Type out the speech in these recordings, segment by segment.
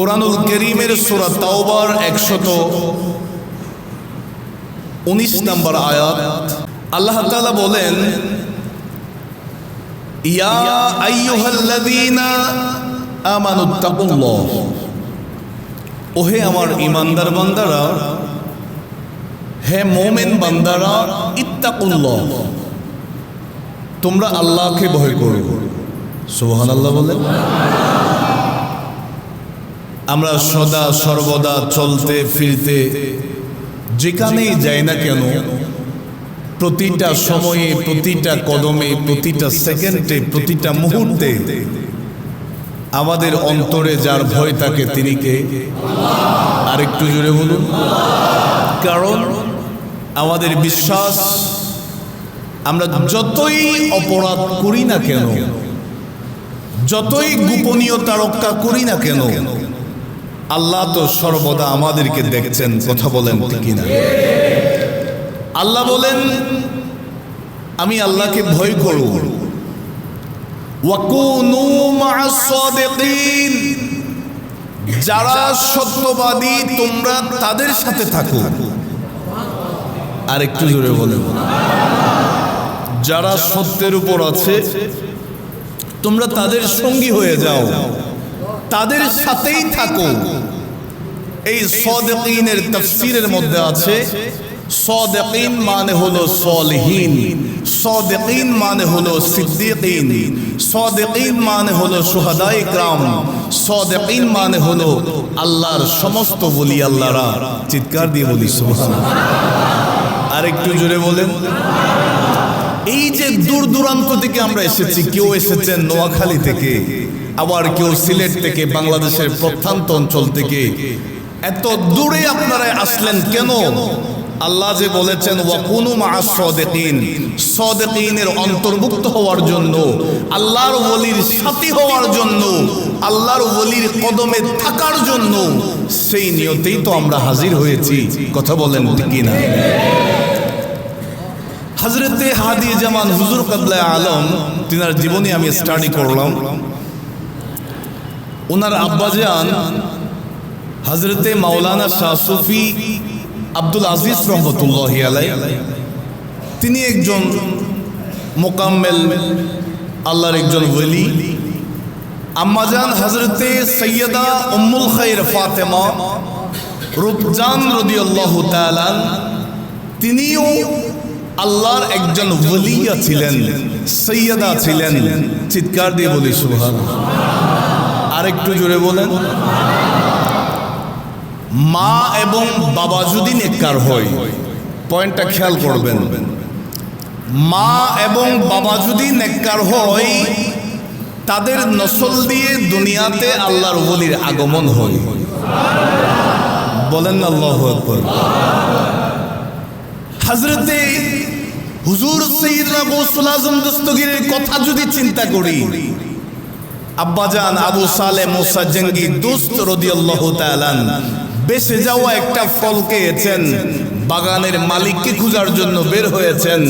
কোরআনুল করিমের সুরা তাওবার একশত উনিশ নম্বর আয়াত। আল্লাহ তাআলা বলেন ওহে আমার ইমানদার বান্দারা, হে মোমেন বান্দারা, ইত্তাকুল্লাহ। তোমরা আল্লাহকে ভয় করো। আল্লাহ বলেন। আমরা সদা সর্বদা চলতে, ফিরতে, যেখানেই যাই না কেন, প্রতিটা সময়ে, প্রতিটা কদমে, প্রতিটা সেকেন্ডে, প্রতিটা মুহূর্তে আমাদের অন্তরে যার ভয় থাকে তিনি কে? আর একটু জোরে বলুন। কারণ আমাদের বিশ্বাস, আমরা যতই অপরাধ করি না কেন, যতই গোপনীয়তা রক্ষা করি না কেন আল্লাহ তো সর্বদা আমাদেরকে দেখছেন, কথা বলেন ঠিক না আল্লাহ বলেন, আমি আল্লাহকে ভয় করব। যারা সত্যবাদী, তোমরা তাদের সাথে থাকো। আর একটু জোরে বলেন। যারা সত্যের উপর আছে, তোমরা তাদের সঙ্গী হয়ে যাও। তাদের সাথেই থাকো এই সদেকিনের তফসিরের মধ্যে আছে সদেকিন মানে হলো সলহীন। সদেকিন মানে হলো সিদ্দিকিন। সদেকিন মানে হলো সুহাদাই গ্রাম সদেকিন মানে হলো আল্লাহর সমস্ত বলি আল্লাহরা। চিৎকার দিয়ে বলি আর একটু জোরে বলেন। এই যে দূর দূরান্ত থেকে আমরা এসেছি কেউ এসেছেন নোয়াখালী থেকে। আবার কেউ সিলেট থেকে বাংলাদেশের প্রত্যন্ত অঞ্চল থেকে এত দূরে আপনারা আসলেন কেন? আল্লাহ যে বলেছেন, ওয়াকুনু মা'আস সাদিকিন। সাদিকিনের অন্তর্ভুক্ত হওয়ার জন্য, আল্লাহর ওলির সাথী হওয়ার জন্য, আল্লাহর ওলির কদমে থাকার জন্য সেই নিয়তেই তো আমরা হাজির হয়েছি। কথা বলেন ঠিক না হজরতে হাদি জামান হুজুর কাবলায় আলম, তিনার জীবনে আমি স্টাডি করলাম। ওনার আব্বাজান হজরতে মাওলানা শাহ সুফি আব্দুল আজিজ রহমতুল্লাহ আলাই তিনি একজন মোকাম্মেল আল্লাহর একজন ওলি। আম্মাজান হজরতে সৈয়দা উম্মুল খাইর ফাতেমা রূপজান রদিয়াল্লাহু তাআলা, তিনিও আল্লাহর একজন ওলিয়া ছিলেন সৈয়দা ছিলেন। চিৎকার দিয়ে বলি সুবহান আরেকটু জোরে বলেন। মা এবং বাবা যদি নেককার হয়, পয়েন্টটা খেয়াল করবেন। মা এবং বাবা যদি নেককার হয়, তাদের নসল দিয়ে দুনিয়াতে আল্লাহর ওলির আগমন হয়। বলেন আল্লাহ হজরতে হুজুর গৌসুল আজম দস্তগীরের কথা যদি চিন্তা করি আব্বাজান আবু সালে মুসা জঙ্গি দুস্ত রদিয়াল্লাহু তাআলান বেঁচে যাওয়া একটা ফল খেয়েছেন, বাগানের মালিককে খোঁজার জন্য বের হয়েছেন।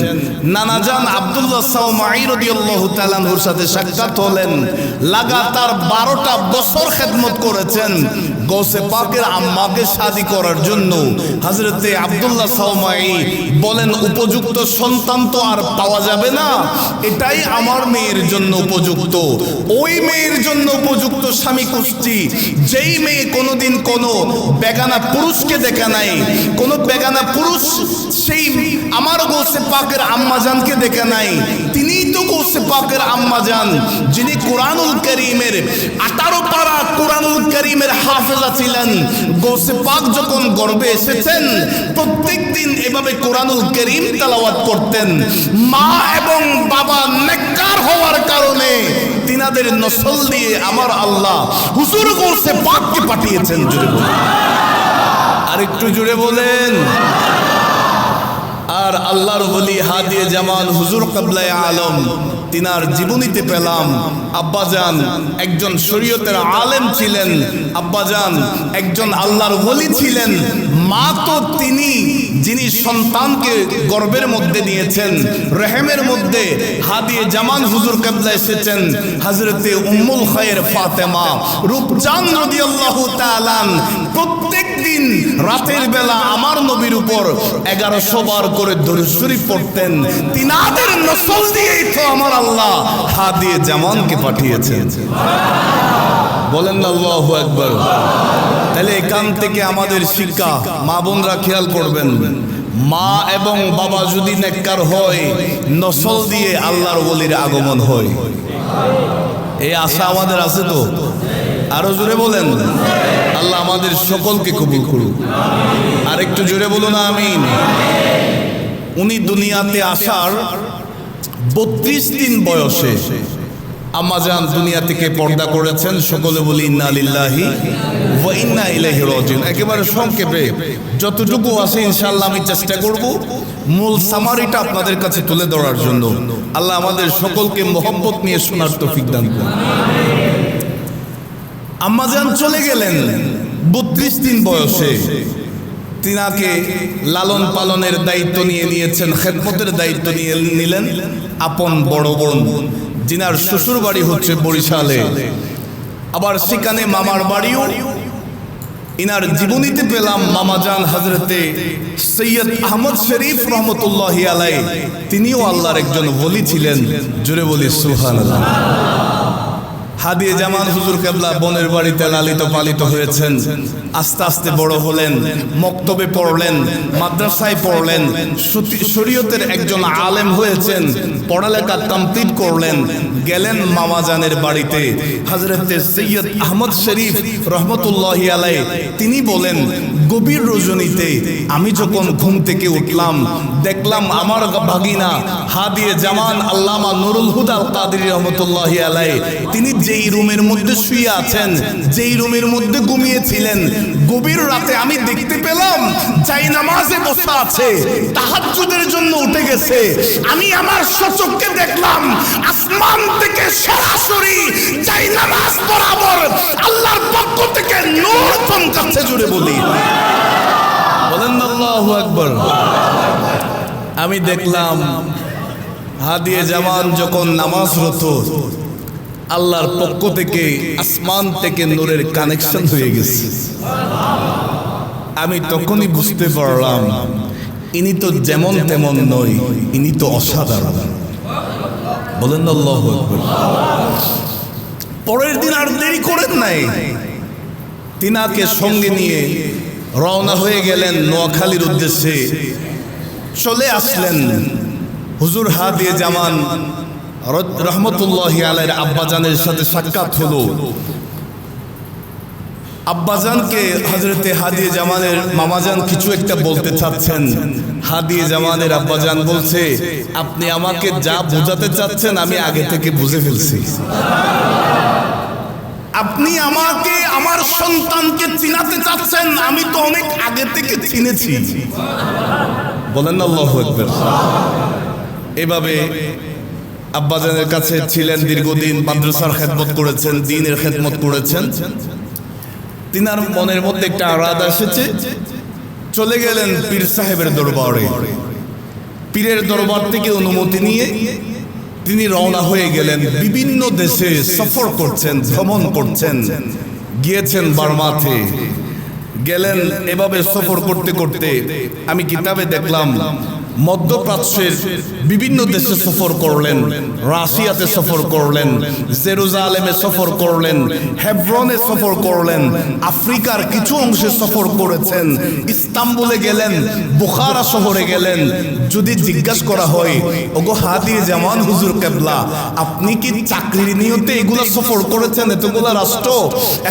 নানাজান আব্দুল্লাহ সাউমাই রদিয়াল্লাহু তাআলার সাথে সাক্ষাৎ হলেন, লাগাতার বারোটা বছর খেদমত করেছেন। গৌসে পাকের আম্মাকে শাদি করার জন্য হাজরতে আব্দুল্লাহ সাউমাই বলেন, উপযুক্ত সন্তান তো আর পাওয়া যাবে না। এটাই আমার মেয়ের জন্য উপযুক্ত। ওই মেয়ের জন্য উপযুক্ত স্বামী খুঁজছি। যেই মেয়ে কোনোদিন কোনো বেগানা পুরুষকে দেখা নাই, কোনো বেগানা পুরুষ সেই আমার গৌসে পাকের আম্মাজানকে দেখে নাই, তিনিই গৌসে পাকের আম্মাজান যিনি কোরআনুল করিমের আঠারো পারা কোরআনুল করিমের হাফেজা ছিলেন গৌসে যখন গর্বে এসেছেন প্রত্যেক দিন এভাবে কোরআনুল করিম তেলাওয়াত করতেন। মা এবং বাবা নেককার হওয়ার কারণে তিনাদের নসল দিয়ে আমার আল্লাহ হুজুর গৌসে পাঠিয়েছেন জুড়ে বলেন। আর একটু জুড়ে বলেন। আর আল্লাহর বলি হাদিয়ে জামান হুজুর কাবলায় আলম, তিনার জীবনীতে পেলাম। আব্বাজান একজন শরীয়তের আলেম ছিলেন, আব্বাজান একজন আল্লাহর বলি ছিলেন মা তো তিনি যিনি সন্তানকে গর্বের মধ্যে নিয়েছেন, রেহেমের মধ্যে হাদিয়ে জামান হুজুর কাবলা এসেছেন হজরতে উম্মুল খায়ের ফাতেমা। রূপচাঁদ রাদিয়াল্লাহু তাআলান প্রত্যেক দিন রাতের বেলা আমার নবীর উপর এগারোশো বার করে দরুদ শরীফ পড়তেন। তিনাদের নসল দিয়েই তো আমার আল্লাহ হাদিয়ে জামানকে পাঠিয়েছেন। বলেন না আল্লাহু আকবার। তাহলে এখান থেকে আমাদের শিক্ষা, মা বোনরা খেয়াল করবেন। মা এবং বাবা যদি নেককার হয়, নসল দিয়ে আল্লাহর বলির আগমন হয়। এই আশা আমাদের আছে তো? আরও জোরে বলেন। আল্লাহ আমাদের সকলকে কবুল করুক। আর একটু জোরে বলুন, আমিন। উনি দুনিয়াতে আসার বত্রিশ দিন বয়সে আম্মাজান দুনিয়া থেকে পর্দা করেছেন, সকলে বলি, ইন্না লিল্লাহি ওয়া ইন্না ইলাইহি রাজিউন। একেবারে সংক্ষেপে, যতটুকু আছে ইনশাআল্লাহ আমি চেষ্টা করব মূল সামারিটা আপনাদের কাছে তুলে ধরার জন্য। আল্লাহ আমাদের সকলকে মোহব্বত নিয়ে শোনার তৌফিক দান করুন। আম্মাজান চলে গেলেন বত্রিশ দিন বয়সে। তিনাকে লালন পালনের দায়িত্ব নিয়ে নিয়েছেন, খেদমতের দায়িত্ব নিয়ে নিলেন। আপন বড় বোন জিনার শ্বশুর বাড়ি হচ্ছে বরিশালে। আবার সেখানে মামার বাড়িও। ইনার জীবনীতে পেলাম মামাজান হাজরতে সৈয়দ আহমদ শরীফ রহমতুল্লাহ আলাই তিনিও আল্লাহর একজন বলি ছিলেন। জোরে বলি সুহান হাদিয়ে জামান হুজুর কেবলা বনের বাড়িতে লালিত পালিত হয়েছেন। আস্তে আস্তে বড় হলেন, মক্তবে পড়লেন, মাদ্রাসায় পড়লেন শরীয়তের একজন আলেম হয়েছেন, পড়ালেখা কমপ্লিট করলেন, গেলেন মামাজানের বাড়িতে। হজরতে সৈয়দ আহমদ শরীফ রহমতুল্লাহ আলাই তিনি বলেন, গভীর রজনীতে আমি যখন ঘুম থেকে উঠলাম, দেখলাম আমার ভাগিনা হাদিয়ে জামান আল্লামা নুরুল হুদা কাদির রহমতুল্লাহ আলাই তিনি যেই রুমের মধ্যে শুয়ে আছেন, যেই রুমের মধ্যে ঘুমিয়েছিলেন, গভীর রাতে আমি দেখতে পেলাম যাই নামাজে বসে আছে, তাহাজ্জুদের জন্য উঠে গেছে। আমি আমার সচককে দেখলাম আসমান থেকে সরাসরি যাই নামাজ বরাবর আল্লাহর পক্ষ থেকে নূর চমকাচ্ছে জুড়ে বলি। বলেন আল্লাহু আকবার। আমি দেখলাম হাদিয়ে জামান যখন নামাজরত আল্লাহর পক্ষ থেকে আসমান থেকে নূরের কানেকশন হয়ে গেছে। আমি তখনই বুঝতে পারলাম, ইনি তো যেমন তেমন নয় ইনি তো অসাধারণ। বলেন পরের দিন আর দেরি করেন নাই। তিনাকে সঙ্গে নিয়ে রওনা হয়ে গেলেন নোয়াখালীর উদ্দেশ্যে। চলে আসলেন হুজুর হাদিয়ে জামান রহমতুল্লাহ আলের আব্বাজানের সাথে সাক্ষাৎ হলো। আব্বাজানকে হজরতে হাদিয়ে জামানের মামাজান কিছু একটা বলতে চাচ্ছেন। হাদিয়ে জামানের আব্বাজান বলছে, আপনি আমাকে যা বোঝাতে চাচ্ছেন আমি আগে থেকে বুঝে ফেলছি। আপনি আমাকে, আমার সন্তানকে চিনাতে চাচ্ছেন, আমি তো অনেক আগে থেকে চিনেছি। বলেন না, আল্লাহু এভাবে আব্বাজানের কাছে ছিলেন দীর্ঘদিন, মাদ্রাসার খেদমত করেছেন, দিনের খেদমত করেছেন। তিনার মনের মধ্যে একটা আরাদ এসেছে। চলে গেলেন পীর সাহেবের দরবারে। পীরের দরবার থেকে অনুমতি নিয়ে তিনি রওনা হয়ে গেলেন। বিভিন্ন দেশে সফর করছেন, ভ্রমণ করছেন, গিয়েছেন বার্মাতে। গেলেন এভাবে সফর করতে করতে আমি কিতাবে দেখলাম মধ্যপ্রাচ্যের বিভিন্ন দেশে সফর করলেন, রাশিয়াতে সফর করলেন, জেরুজালেমে সফর করলেন, হেব্রনে সফর করলেন, আফ্রিকার কিছু অংশে সফর করেছেন, ইস্তাম্বুলে গেলেন, বুখারা শহরে গেলেন। যদি জিজ্ঞাসা করা হয়, ওগো হাদি জামান হুজুর কেবলা, আপনি কি চাকরির নিয়তে এগুলো সফর করেছেন? এতগুলা রাষ্ট্র,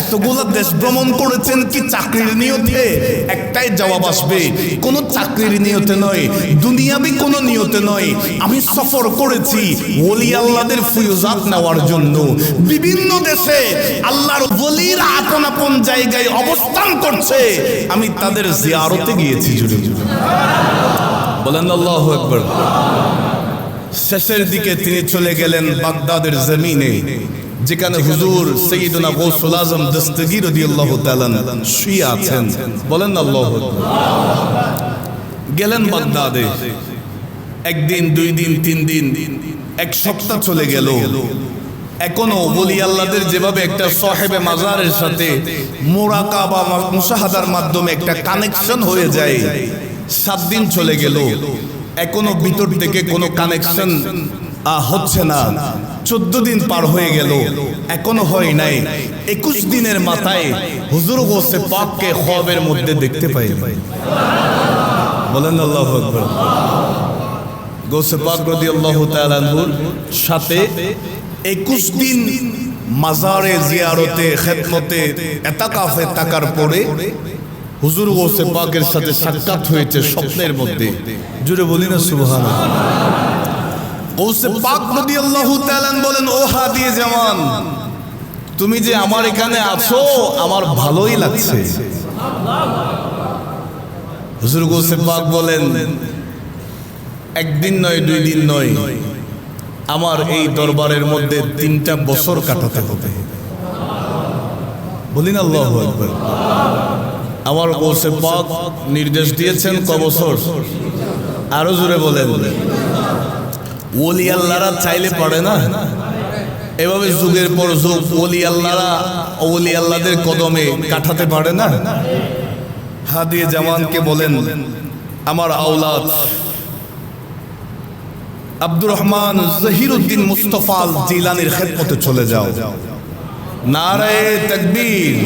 এতগুলা দেশ ভ্রমণ করেছেন কি চাকরির নিয়তে? একটাই জবাব আসবে, কোনো চাকরির নিয়তে নয় দুনিয়াবি কোনো নিয়তে নয়। আমি সফর করেছি ওলি আল্লাহদের ফুয়ুজাত নেওয়ার জন্য। বিভিন্ন দেশে আল্লাহর ওলিরা আপন আপন জায়গায় অবস্থান করছে। আমি তাদের জিয়ারতে গিয়েছি জুড়ে জুড়ে। বলেন আল্লাহ একবার শেষের দিকে তিনি চলে গেলেন বাগদাদের জমিনে, যেখানে হুজুর সৈয়দনা গৌসুল আজম দস্তগীর শুয়ে আছেন। বলেন আল্লাহু গেলেন বাগদাদে। একদিন, দুই দিন, তিন দিন, এক সপ্তাহ চলে গেল। এখনও বলি আল্লাহদের যেভাবে একটা সাহেবে মাজারের সাথে মোরাকা বা মুশাহাদার মাধ্যমে একটা কানেকশন হয়ে যায়, সাত দিন চলে গেল। এখনও ভিতর থেকে কোনো কানেকশন হচ্ছে না। চোদ্দ দিন পার হয়ে গেল। এখনও হয় নাই। একুশ দিনের মাথায় হুজুর গোসে পাককে খবের মধ্যে দেখতে পাই। বলেন আল্লাহ আকবর। গোসে পাক রদি আল্লাহ তালানহুর সাথে একুশ দিন মাজারে জিয়ারতে, খেদমতে, এতাকাফে থাকার পরে হুজুর গোসে পাকের সাথে সাক্ষাৎ হয়েছে স্বপ্নের মধ্যে। জুড়ে বলি না সুবহান গোসে পাক রদি আল্লাহ বলেন, ও হাদিয়ে তুমি যে আমার এখানে আছো, আমার ভালোই লাগছে। হুজুর গোসে পাক বলেন, একদিন নয়, দুই দিন নয়, আমার এই দরবারের মধ্যে তিনটা বছর কাটাতে হবে। বলি না আল্লাহ একবার আমার গোসে পাক নির্দেশ দিয়েছেন ক বছর? আরও জোরে বলেন। ওলি আল্লাহরা চাইলে পারে না। এভাবে যুগের পর যুগ ওলি আল্লাহরা ওলি আল্লাহদের কদমে কাটাতে পারে না। হাদিয়ে জামানকে বলেন, আমার আওলাদ আব্দুর রহমান জহিরুদ্দিন মুস্তফাল জিলানির খেদমতে চলে যাও। নারায়ে তকবীর,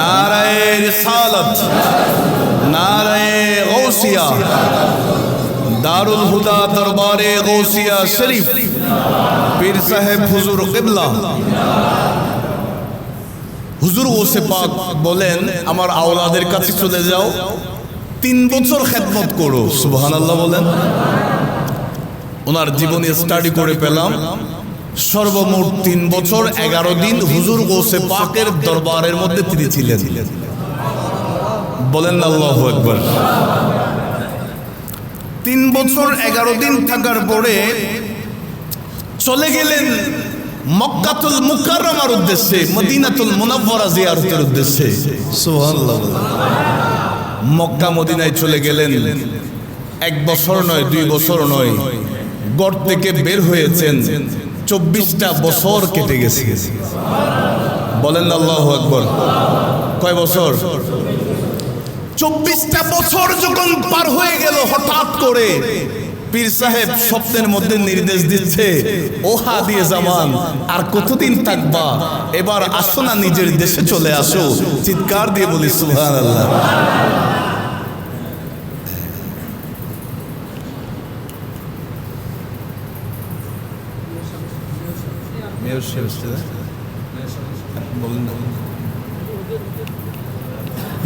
নারায়ে রিসালাত, নারায়ে গৌসিয়া দারুল হুদা দরবারে গৌসিয়া শরীফ, পীর সাহেব হুজুর কিবলা হুজুর ওসে পাক বলেন, আমার আওলাদের কাছে চলে যাও। তিন বছর খেদমত করো। সুবহান আল্লাহ বলেন। ওনার জীবনী স্টাডি করে পেলাম। সর্বমোট তিন বছর, এগারো দিন হুজুর গোসে পাকের দরবারের মধ্যে তিনি ছিলেন। বলেন আল্লাহ একবার তিন বছর, এগারো দিন থাকার পরে চলে গেলেন মক্কাতুল মুকাররমার উদ্দেশ্যে, মদিনাতুল মুনাওয়ারা জিয়ারতের উদ্দেশ্যে। সুবহানাল্লাহ। মক্কা মদিনায় চলে গেলেন। এক বছর নয়, দুই বছর নয়, গড় থেকে বের হয়েছেন। চব্বিশটা বছর কেটে গেছে। বলেন আল্লাহ আকবর। কয় বছর? চব্বিশটা বছর যখন পার হয়ে গেল হঠাৎ করে পীর সাহেব স্বপ্নের মধ্যে নির্দেশ দিচ্ছে, ওহা দিয়ে জামান, আর কতদিন থাকবা? এবার আসো না নিজের দেশে চলে আসো। চিৎকার দিয়ে বলি সুহান আল্লাহ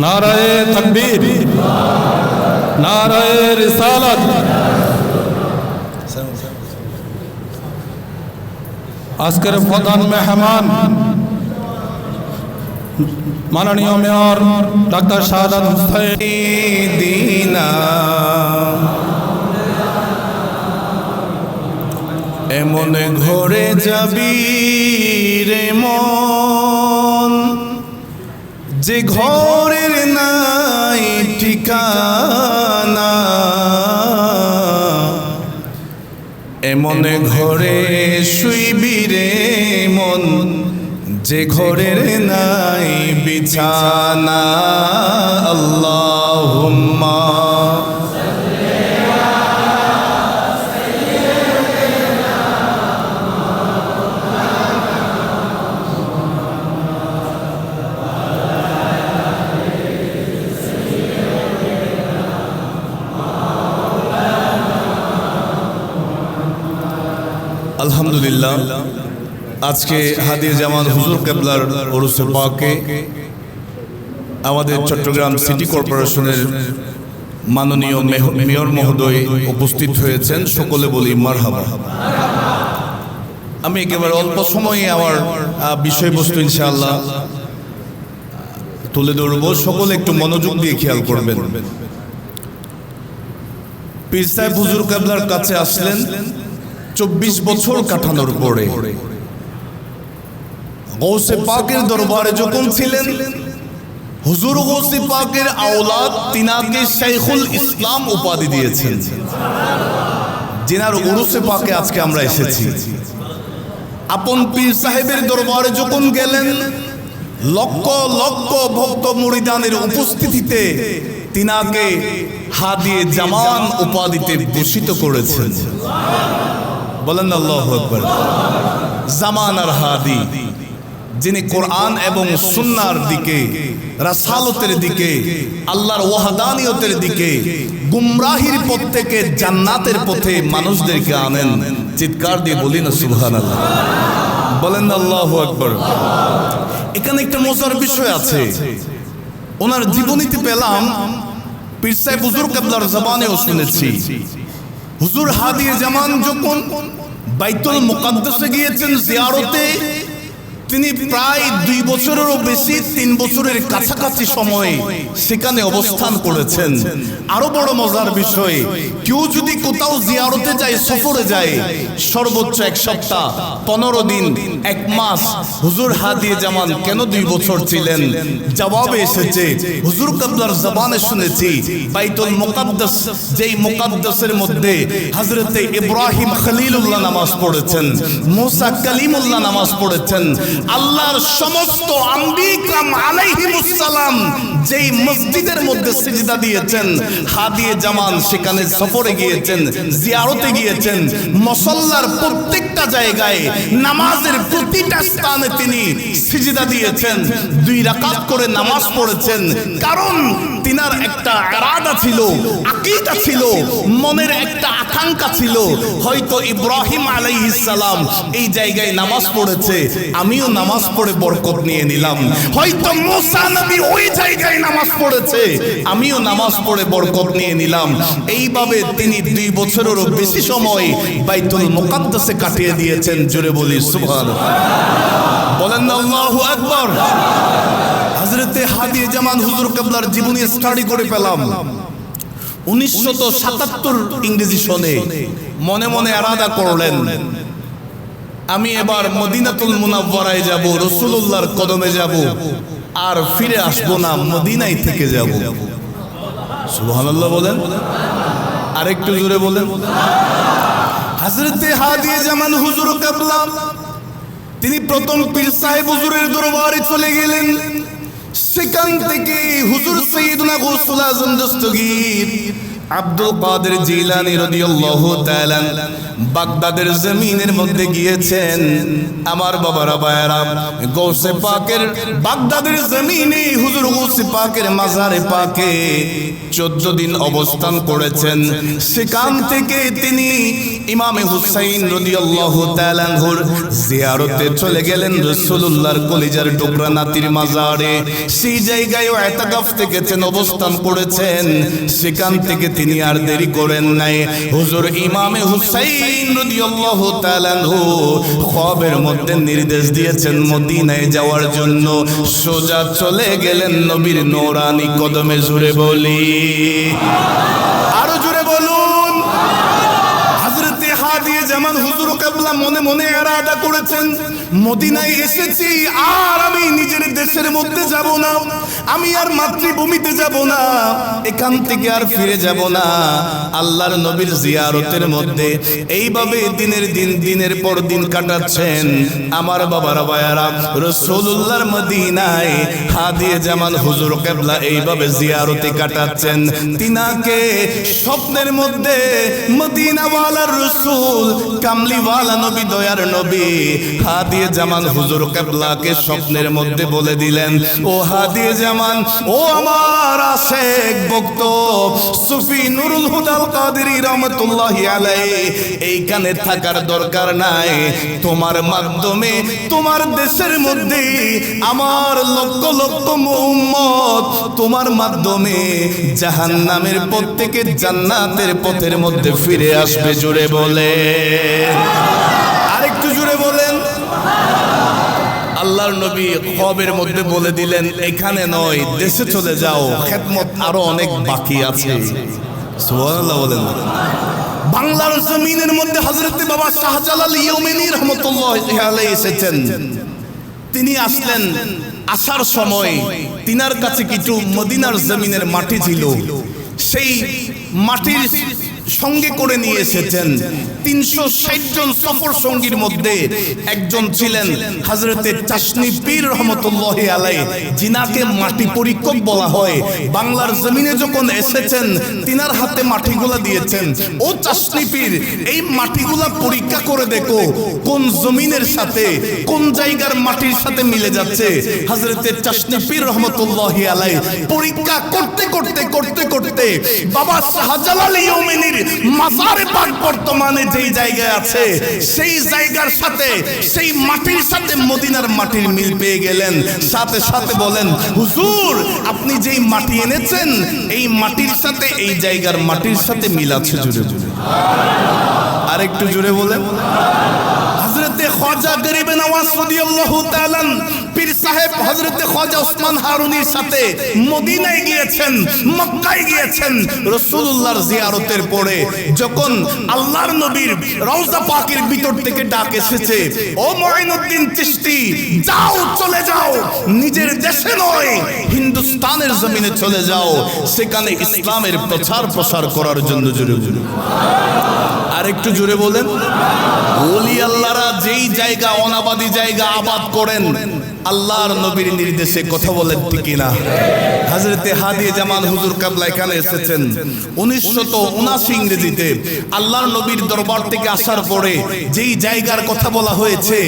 নারায়ে তকবীর, নারায়ে রিসালাত আজকের প্রধান মেহমান, মাননীয় মেয়র ডাক্তার শাহাদাত হুসাইন এমন ঘরে যাবি রে মন, যে ঘরের নাই ঠিকানা। এমন ঘরে শুইবি রে মন যে ঘরের নাই বিছানা আল্লাহুম্মা। আজকে হাদির জামান হুজুর কেবলার ওরসে পাকে, আমাদের চট্টগ্রাম সিটি কর্পোরেশনের মাননীয় মেয়র মহোদয় উপস্থিত হয়েছেন। সকলে বলি মারহাবা। আমি একেবারে অল্প সময়ে আমার বিষয়বস্তু ইনশাআল্লাহ তুলে ধরবো। সকলে একটু মনোযোগ দিয়ে খেয়াল করবেন। পীর সাহেব হুজুর কাবলার কাছে আসলেন। চব্বিশ বছর কাটানোর পরে। গৌসে পাকের দরবারে যখন ছিলেন হুজুর গৌসে পাকের আওলাদ তিনাকে শেখুল ইসলাম উপাধি দিয়েছেন। যিনার উরুসে পাকে আজকে আমরা এসেছি। আপন পীর সাহেবের দরবারে যখন গেলেন লক্ষ লক্ষ ভক্ত মুরিদানের উপস্থিতিতে তিনাকে হাদিয়ে জামান উপাধিতে ভূষিত করেছেন। বলেন আল্লাহ আকবার। জামান আর হাদি। যিনি কোরআন এবং সুন্নার দিকে রাসালতের দিকে আল্লাহর ওয়াহাদানিয়তের দিকে গুমরাহির পথ থেকে জান্নাতের পথে মানুষদেরকে আনেন। চিৎকার দিয়ে বলি না সুবহানাল্লাহ। বলেন আল্লাহ আকবর। এখানে একটা মজার বিষয় আছে। ওনার জীবনীতে পেলাম পীর সাহেব হুজুর কাবলার জবানেও শুনেছি। হুজুর হাদিয়ে জামান যখন বাইতুল মুকাদ্দাসে গিয়েছেন জিয়ারতে তিনি প্রায় দুই বছরেরও বেশি, তিন বছরের কাছাকাছি সময়ে সেখানে অবস্থান করেছেন। আরও বড় মজার বিষয়, কেউ যদি কোথাও জিয়ারতে যায়, সফরে যায়, সর্বোচ্চ এক সপ্তাহ, পনেরো দিন, এক মাস, হুজুর হাদিয়ে জামান কেন দুই বছর ছিলেন? জবাবে এসেছে, হুজুর কাবলার জবানে শুনেছি, বাইতুল মুকাদ্দাস, যেই মুকাদ্দাসের মধ্যে হযরতে ইব্রাহিম খলিলুল্লাহ নামাজ পড়েছেন, মোসা কালিমুল্লাহ নামাজ পড়েছেন আল্লাহর সমস্ত আম্বিকরাম আলাইহিমুস সালাম যেই মসজিদের মধ্যে সিজদা দিয়েছেন, হাদিয়ে জামান সেখানে সফরে গিয়েছেন, জিয়ারতে গিয়েছেন, মসল্লার প্রত্যেকটা জায়গায় নামাজের প্রতিটা স্থানে তিনি সিজদা দিয়েছেন, দুই রাকাত করে নামাজ পড়েছেন। কারণ তিনার একটা আরাদা ছিল, আকীদা ছিল, মনের একটা আকাঙ্ক্ষা ছিল। হয়তো ইব্রাহিম সালাম এই জায়গায় নামাজ পড়েছে, আমিও নামাজ পড়ে বরকত নিয়ে নিলাম। হয়তো মুসা নবী ওই জায়গায় নামাজ পড়েছে, আমিও নামাজ পড়ে বরকত নিয়ে নিলাম। এইভাবে তিনি দুই বছরেরও বেশি সময় বাইতুল মুকাদ্দাসে কাটিয়ে দিয়েছেন জুড়ে বলি, সুবহানাল্লাহ। বলেন আল্লাহু আকবার। হযরতে হাদিয়ে জামান হুজুর কাবলার জীবনী স্টাডি করে পেলাম। উনিশশো সাতাত্তর ইংরেজি সনে মনে মনে আরাদা করলেন, আমি এবার মদিনাতুল মুনাব্বরায় যাব রসুল্লাহর কদমে যাব, আর ফিরে আসব না, মদিনায় থেকে যাব। সুবহানাল্লাহ বলেন। আরেকটু জোরে বলেন। হযরতে হাদিয়ে জামান হুজুর কাবলা, তিনি প্রথম পীর সাহেব হুজুরের দরবারে চলে গেলেন। সেখান থেকে হুজুর সৈয়দনা গোসুল আজম দস্তগীর। আব্দুল কাদের জিলানি রাদিয়াল্লাহু তাআলা বাগদাদের জমিনের মধ্যে গিয়েছেন। আমার বাবারা বায়ারা গৌসে পাকের বাগদাদের জমিনে হুজুর গৌসে পাকের মাজারে পাকে চোদ্দ দিন অবস্থান করেছেন। সেখান থেকে তিনি ইমামে হুসাইন রাদিয়াল্লাহু তাআলার জিয়ারতে চলে গেলেন রাসূলুল্লাহর কলিজার টুকরা নাতির মাজারে। সেই জায়গায় এতাকাফ থেকেছেন, অবস্থান করেছেন। সেখান থেকে তিনি আর দেরি করেন নাই। হুজুর ইমামে হুসাইন রাদিয়াল্লাহু তাআলা খবের মধ্যে নির্দেশ দিয়েছেন মদিনায় যাওয়ার জন্য। সোজা চলে গেলেন নবীর নোরানি কদমে জুড়ে বলি। জামান হুজুর কাবলা মনে মনে এরাদা করেছেন। মদিনায় এসেছি, আর আমি নিজের দেশের মধ্যে যাব না। আমি আর মাতৃভূমিতে যাব না। এখান থেকে আর ফিরে যাব না। আল্লাহর নবীর জিয়ারতের মধ্যে এইভাবে দিনের দিন, দিনের পর দিন কাটাচ্ছেন। আমার বাবার বায়ারা রসুল্লাহর মদিনায় হাদিয়ে জামান হুজুর কেবলা এইভাবে জিয়ারতে কাটাচ্ছেন। তিনাকে স্বপ্নের মধ্যে মদিনাওয়ালার রসুল রসুল কামলিওয়ালা নবী, দয়ার নবী। হাদিয়ে জামান হুজুর কেবলাকে স্বপ্নের মধ্যে বলে দিলেন, ও হাদিয়ে জামান, ও আমার ভক্ত, সুফি নুরুল হুদাল রহমতুল্লাহি এইখানে থাকার দরকার নাই। তোমার মাধ্যমে তোমার দেশের মধ্যে আমার লক্ষ লক্ষ উম্মত, তোমার মাধ্যমে জাহান্নামের পথ জান্নাতের পথের মধ্যে ফিরে আসবে জুড়ে বলে। আরেকটু জুড়ে বলেন। আল্লাহর নবী খবের মধ্যে বলে দিলেন, এখানে নয়, দেশে চলে যাও, খেদমত আরও অনেক বাকি আছে। বাংলার জমিনের মধ্যে হযরত বাবা শাহজালাল ইয়মেনি রহমতুল্লাহ এসেছেন। তিনি আসলেন আসার সময় তিনার কাছে কিছু মদিনার জমিনের মাটি ছিল। সেই মাটির সঙ্গে করে নিয়ে এসেছেন। তিনশো ষাট জন সফর সঙ্গীর মধ্যে একজন ছিলেন হাজরতে চাশনি পীর রহমতুল্লাহ আলাই জিনাকে মাটি পরীক্ষক বলা হয়। বাংলার জমিনে যখন এসেছেন, তিনার হাতে মাটিগুলা দিয়েছেন। ও চাশনি পীর, এই মাটিগুলা পরীক্ষা করে দেখো, কোন জমিনের সাথে, কোন জায়গার মাটির সাথে মিলে যাচ্ছে। হাজরতে চাশনি পীর রহমতুল্লাহ আলাই পরীক্ষা করতে করতে করতে করতে বাবা শাহজালাল ইয়মেনির মাজারে পাক বর্তমানে যেই জায়গায় আছে, সেই জায়গার সাথে, সেই মাটির সাথে মদিনার মাটির মিল পেয়ে গেলেন। সাথে সাথে বলেন, হুজুর, আপনি যেই মাটি এনেছেন, এই মাটির সাথে, এই জায়গার মাটির সাথে মিল আছে জুড়ে জুড়ে। আর একটু জুড়ে বলেন, হযরতে খাজা গরিব যাও, চলে যাও, নিজের দেশে নয়, হিন্দুস্তানের জমিনে চলে যাও, সেখানে ইসলামের প্রচার প্রসার করার জন্য জুড়ে আর একটু জুড়ে বলেন। ওলি আল্লাহরা যেই জায়গা অনাবাদী জায়গা আবাদ করেন আল্লাহর নবীর নির্দেশে কথা বলেন ঠিক না হাজরতে হাদিয়ে জামান হুজুর কাবলা এখানে এসেছেন। উনিশশত উনাশি ইংরেজিতে আল্লাহর নবীর দরবার থেকে আসার পরে যেই জায়গার কথা বলা হয়েছে,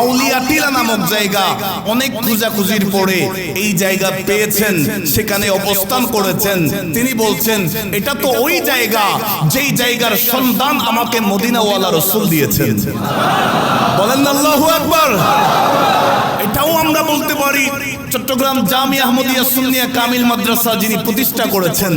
আউলিয়া টিলা নামক জায়গা, অনেক খোঁজাখুঁজির পরে এই জায়গা পেয়েছেন, সেখানে অবস্থান করেছেন। তিনি বলছেন, এটা তো ওই জায়গা যেই জায়গার সন্ধান আমাকে মদিনাওয়ালা রসুল দিয়েছেন। বলেন আল্লাহু আকবার। এটাও আমরা বলতে পারি চট্টগ্রাম জামি আহমদিয়া সুন্নিয়া কামিল মাদ্রাসা যিনি প্রতিষ্ঠা করেছেন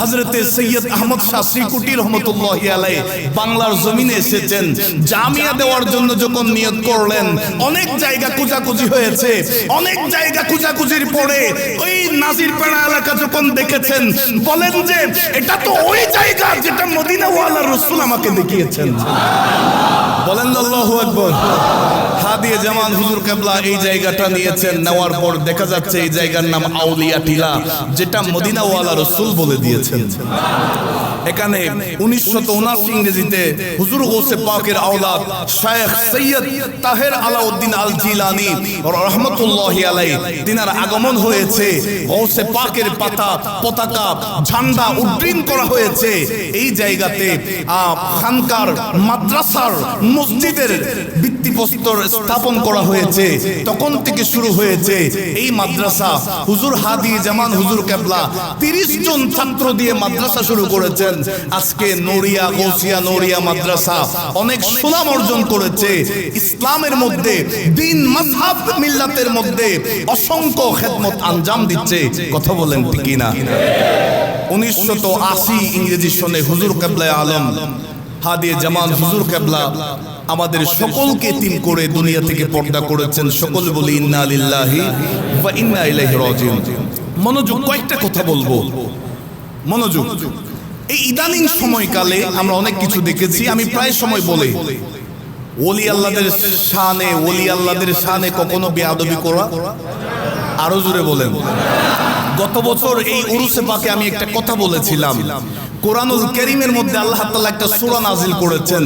হজরতে সৈয়দ আহমদ শাহ শ্রীকুটি রহমতুল্লাহ আলাই বাংলার জমিনে এসেছেন। জামিয়া দেওয়ার জন্য যখন নিয়ত করলেন, অনেক জায়গা কুচাকুচি হয়েছে। অনেক জায়গা কুচাকুচির পরে ওই নাজির পেড়া এলাকা যখন দেখেছেন, বলেন যে, এটা তো ওই জায়গা যেটা মদিনা মদিনাওয়ালা রসুল আমাকে দেখিয়েছেন। বলেন আল্লাহু আকবার। হাদিয়ে জামান হুজুর কেবলা এই জায়গাটা নিয়েছেন, নেওয়ার পর দেখা যাচ্ছে এই জায়গার নাম আউলিয়া টিলা যেটা মদিনাওয়ালা রসুল বলে দিয়েছেন। এখানে উনিশশত উনাশি ইংরেজিতে হুজুর গোসে পাকের আওলাদ শায়েখ সৈয়দ তাহের আলাউদ্দিন আল জিলানি রহমতুল্লাহ আলাই তিনার আগমন হয়েছে। গৌসে পাকের পাতা, পতাকা, ঝান্ডা উড্ডীন করা হয়েছে। এই জায়গাতে খানকার মাদ্রাসার মসজিদের ভিত্তিপ্রস্তর স্থাপন করা হয়েছে। তখন থেকে শুরু হয়েছে এই মাদ্রাসা। হুজুর হাদি জামান হুজুর কেবলা তিরিশ জন ছাত্র দিয়ে মাদ্রাসা শুরু করেছেন। আজকে নড়িয়া গৌসিয়া নড়িয়া মাদ্রাসা অনেক সুনাম অর্জন করেছে। ইসলামের মধ্যে দিন মাযহাব মিল্লাতের মধ্যে অসংখ্য খেদমত আঞ্জাম দিচ্ছে। কথা বলেন ঠিক না? উনিশশত আশি ইংরেজি সনে হুজুর কেবলায় আলম হাদিয়ে জামান হুজুর কেবলা আমাদের সকলকে তিন করে দুনিয়া থেকে পর্দা করেছেন। সকল বলি ইন্না আলিল্লাহি ওয়া ইন্না ইলাইহি রাজিউন। মনোযোগ কয়েকটা কথা বলব। মনোযোগ। এই ইদানিং সময়কালে আমরা অনেক কিছু দেখেছি আমি প্রায় সময় বলে। ওলি আল্লাহদের শানে ওলি আল্লাহদের শানে কখনো বেয়াদবি করা? আরও জোরে বলেন। গত বছর এই উরুসে পাকে আমি একটা কথা বলেছিলাম। কোরআনুল করিমের মধ্যে আল্লাহ তাআলা একটা সূরা নাজিল করেছেন।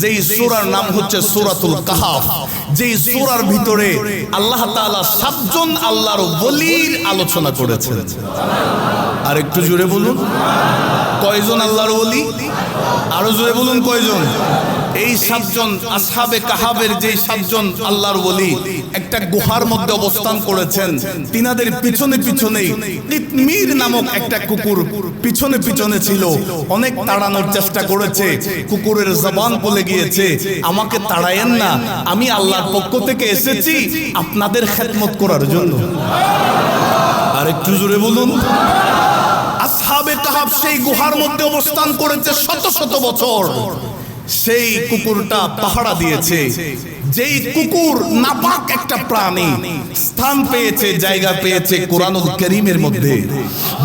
যেই সূরার নাম হচ্ছে সূরাতুল কাহাফ। যেই সূরার ভিতরে আল্লাহ তাআলা সাতজন আল্লাহর ওলির আলোচনা করেছেন। আর একটু জোরে বলুন। কয়জন আল্লাহর ওলি? আরও জোরে বলুন কয়জন? এই সাতজন, আসহাবে কাহাবের যে সাতজন আল্লাহর বলি একটা গুহার মধ্যে অবস্থান করেছেন। তিনাদের পিছনে পিছনেই কিতমির নামক একটা কুকুর পিছনে পিছনে ছিল। অনেক তাড়ানোর চেষ্টা করেছে, কুকুরের জবান বলে গিয়েছে, আমাকে তাড়ায়েন না, আমি আল্লাহর পক্ষ থেকে এসেছি আপনাদের খেদমত করার জন্য। আর একটু জোরে বলুন। আসহাবে কাহাব সেই গুহার মধ্যে অবস্থান করেছে শত শত বছর। সেই কুকুরটা পাহারা দিয়েছে। যেই কুকুর নাপাক একটা প্রাণী স্থান পেয়েছে, জায়গা পেয়েছে কোরআনুল করিমের মধ্যে।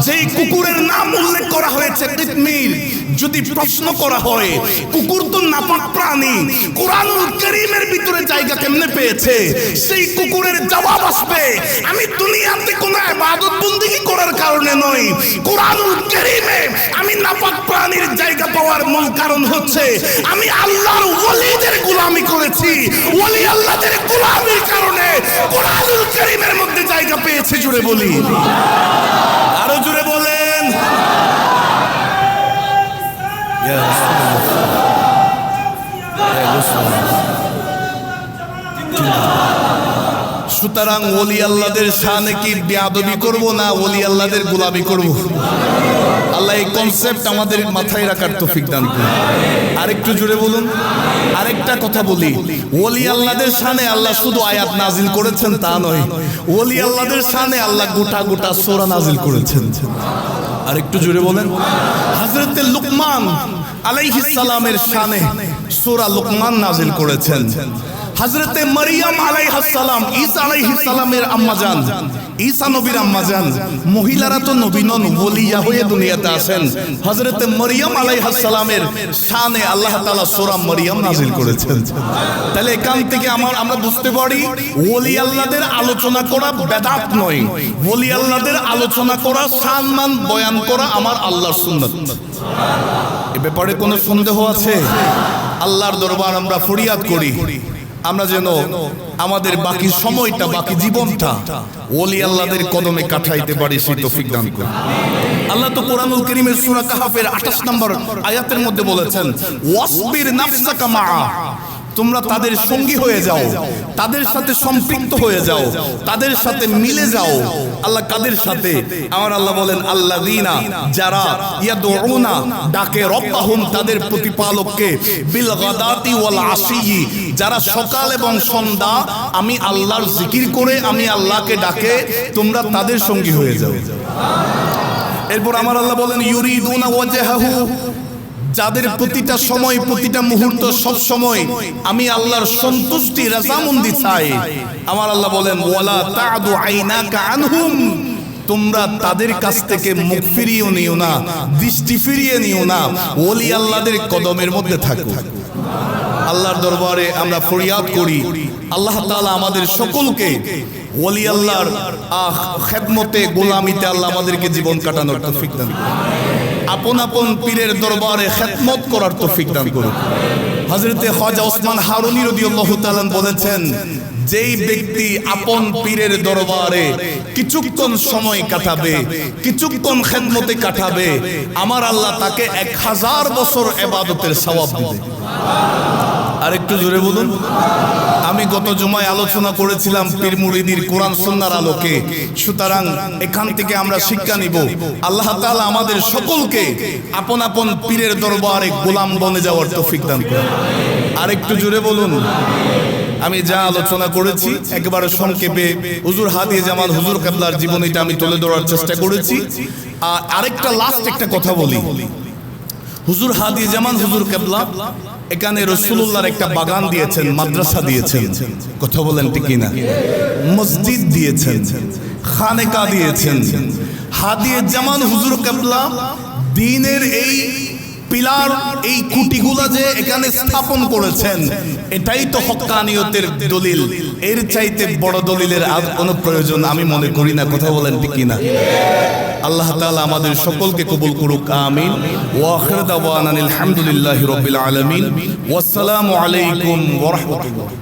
যেই কুকুরের নাম উল্লেখ করা হয়েছে কিতমির যদি প্রশ্ন করা হয়, কুকুর তো নাপাক প্রাণী, কোরআনুল করিমের ভিতরে জায়গা কেমনে পেয়েছে? সেই কুকুরের জবাব আসবে, আমি দুনিয়াতে কোনো ইবাদত বন্দেগী করার কারণে নয় কোরআনুল করিমে আমি নাপাক প্রাণীর জায়গা পাওয়ার মূল কারণ হচ্ছে আমি আল্লাহর ওলিদের গোলামি করেছি ওলি আল্লাহদের গোলামির কারণে কোরআনুল করিমের মধ্যে জায়গা পেয়েছে জুড়ে বলি আরও জুড়ে বলেন ইয়া। ইয়া রাসূলুল্লাহ। সুতরাং ওলি আল্লাহদের শানে কি বেয়াদবি করব না ওলি আল্লাহদের গোলামি করব? আল্লাহ এই কনসেপ্ট আমাদের মাথায় রাখার তৌফিক দান করুন। আরেকটু জুড়ে বলুন। আরেকটা কথা বলি। ওলি আল্লাহদের শানে আল্লাহ শুধু আয়াত নাজিল করেছেন তা নয়। ওলি আল্লাহদের শানে আল্লাহ গোটা গোটা সোরা নাজিল করেছেন। আরেকটু জুড়ে বলেন। হযরতে লুকমান আলাইহিস সালামের শানে সোরা লুকমান নাজিল করেছেন। হযরতে মারিয়াম আলাইহিস সালাম, ঈসা আলাইহিস সালামের আম্মাজান ঈসা নবীর আম্মা আম্মাজান মহিলারা তো নবী নন, ওলিয়া হয়ে দুনিয়াতে আসেন হযরতে মারিয়াম আলাইহিস সালামের শানে আল্লাহ তাআলা সূরা মারিয়াম নাজিল করেছেন। তাহলে এখান থেকে আমার আমরা বুঝতে পারি, ওলি আল্লাহদের আলোচনা করা বেদাত নয়। ওলি আল্লাহদের আলোচনা করা, সম্মান বয়ান করা আমার আল্লাহর সুন্নাত। এ ব্যাপারে কোনো সন্দেহ আছে? আল্লাহর দরবার আমরা ফরিয়াদ করি। আমরা যেন আমাদের বাকি সময়টা বাকি জীবনটা ওলি আল্লাহদের কদমে কাটাইতে পারি সেই তৌফিক দান করুন। আল্লাহ তো কোরআনুল করিমের সুরা কাহাফের 28 নম্বর আয়াতের মধ্যে বলেছেন ওয়াসবির নাফসাকা মা তোমরা তাদের সঙ্গী হয়ে যাও তাদের সাথে সম্পৃক্ত হয়ে যাও তাদের সাথে মিলে যাও। আল্লাহ কাদের সাথে? আমার আল্লাহ বলেন আল্লাহ দিনা যারা ইয়াদউনা ডাকে রব্বাহুম তাদের প্রতিপালককে বিল গাদাতি ওয়াল আশিয়ি যারা সকাল এবং সন্ধ্যা আমি আল্লাহর জিকির করে আমি আল্লাহকে ডাকে তোমরা তাদের সঙ্গী হয়ে যাও। এরপর আমার আল্লাহ বলেন ইউরিদুনা ওয়াজহাহু যাদের প্রতিটা সময়, প্রতিটা মুহূর্ত সব সময় আমি আল্লাহর সন্তুষ্টি, রাজামন্দি চাই। আমার আল্লাহ বলেন, ওয়ালা তাদু আইনাকা আনহুম। তোমরা তাদের কাছ থেকে মুখ ফিরিয়ে নিও না, দৃষ্টি ফিরিয়ে নিও না, ওলি আল্লাহদের কদমের মধ্যে থাকো। আল্লাহর দরবারে আমরা ফরিয়াদ করি। আল্লাহ তাআলা আমাদের সকলকে ওলি আল্লাহর আহ, খেদমতে, গোলামিতে আল্লাহ আমাদেরকে জীবন কাটানোর তৌফিক দান করুন। আপন আপন পীরের দরবারে খেদমত করার তৌফিক দান করুন হজরতে খাজা ওসমান হারুনি রাদিয়াল্লাহু তাআলা বলেছেন, যেই ব্যক্তি আপন পীরের দরবারে কিছুক্ষণ সময় কাটাবে, কিছুক্ষণ খেদমতে কাটাবে, আমার আল্লাহ তাকে এক হাজার বছর এবাদতের সবাব দিবে। আর একটু জোরে বলুন। আমি গত জুমায় আলোচনা করেছিলাম পীর মুরিদির কোরআন সন্ন্যার আলোকে। সুতরাং এখান থেকে আমরা শিক্ষা নিব। আল্লাহ তাআলা আমাদের সকলকে আপন আপন পীরের দরবারে গোলাম বনে যাওয়ার তৌফিক দান করুন। আর একটু জোরে বলুন। আমি যা আলোচনা করেছি একেবারে সংক্ষেপে। হুজুর হাদিয়ে জামাল হুজুর কাবলার জীবনীটা আমি তুলে ধরার চেষ্টা করেছি। আর আরেকটা লাস্ট একটা কথা বলি। হুজুর হাদি জামান হুজুর কেবলা এখানে রসুল্লাহর একটা বাগান দিয়েছেন মাদ্রাসা দিয়েছেন। কথা বলেন ঠিক না মসজিদ দিয়েছেন খানেকা দিয়েছেন। হাদিয়ে জামান হুজুর কেবলা দিনের এই পিলার এই খুঁটিগুলা যে এখানে স্থাপন করেছেন, এটাই তো হকানিয়তের দলিল। এর চাইতে বড় দলিলের আর কোনো প্রয়োজন আমি মনে করি না। কথা বলেন ঠিক কিনা? আল্লাহ তাআলা আমাদের সকলকে কবুল করুক, আমিন। ওয়া আখির দাওয়ানা আলহামদুলিল্লাহি রাব্বিল আলামিন। ওয়াসসালামু আলাইকুম ওয়া রাহমাতুল্লাহ।